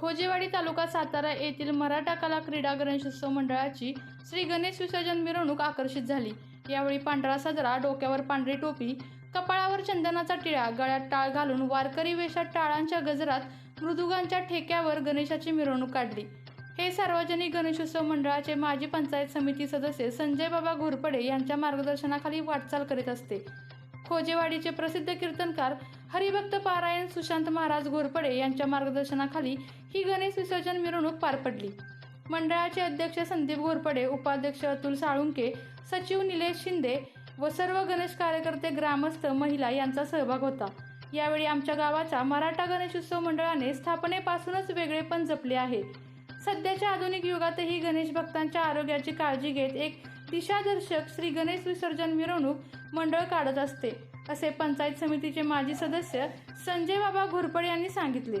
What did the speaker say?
खोजेवाडी तालुका सातारा येथील मराठा कला क्रीडा गणेशोत्सव मंडळाची श्री गणेश विसर्जन मिरवणूक आकर्षित झाली. यावेळी पांढरा सदरा डोक्यावर पांढरी टोपी कपाळावर चंदनाचा टिळा गळ्यात टाळ घालून वारकरी वेशात टाळांच्या गजरात मृदुगांच्या ठेक्यावर गणेशाची मिरवणूक काढली. हे सार्वजनिक गणेशोत्सव मंडळाचे माजी पंचायत समिती सदस्य संजय बाबा घोरपडे यांच्या मार्गदर्शनाखाली वाटचाल करीत असते. खोजेवाडीचे प्रसिद्ध कीर्तनकार हरिभक्त पारायण सुशांत महाराज घोरपडे यांच्या मार्गदर्शनाखाली ही गणेश विसर्जन मिरवणूक पार पडली. मंडळाचे अध्यक्ष संदीप घोरपडे उपाध्यक्ष अतुल साळुंके सचिव निलेश शिंदे व सर्व गणेश कार्यकर्ते ग्रामस्थ महिला यांचा सहभाग होता. यावेळी आमच्या गावाचा मराठा गणेश उत्सव मंडळाने स्थापनेपासूनच वेगळेपण जपले आहे. सध्याच्या आधुनिक युगातही गणेश भक्तांच्या आरोग्याची काळजी घेत एक दिशादर्शक श्री गणेश विसर्जन मिरवणूक मंडळ काढत असते. असे पंचायत समितीचे माजी सदस्य संजय बाबा घोरपडे यांनी सांगितले.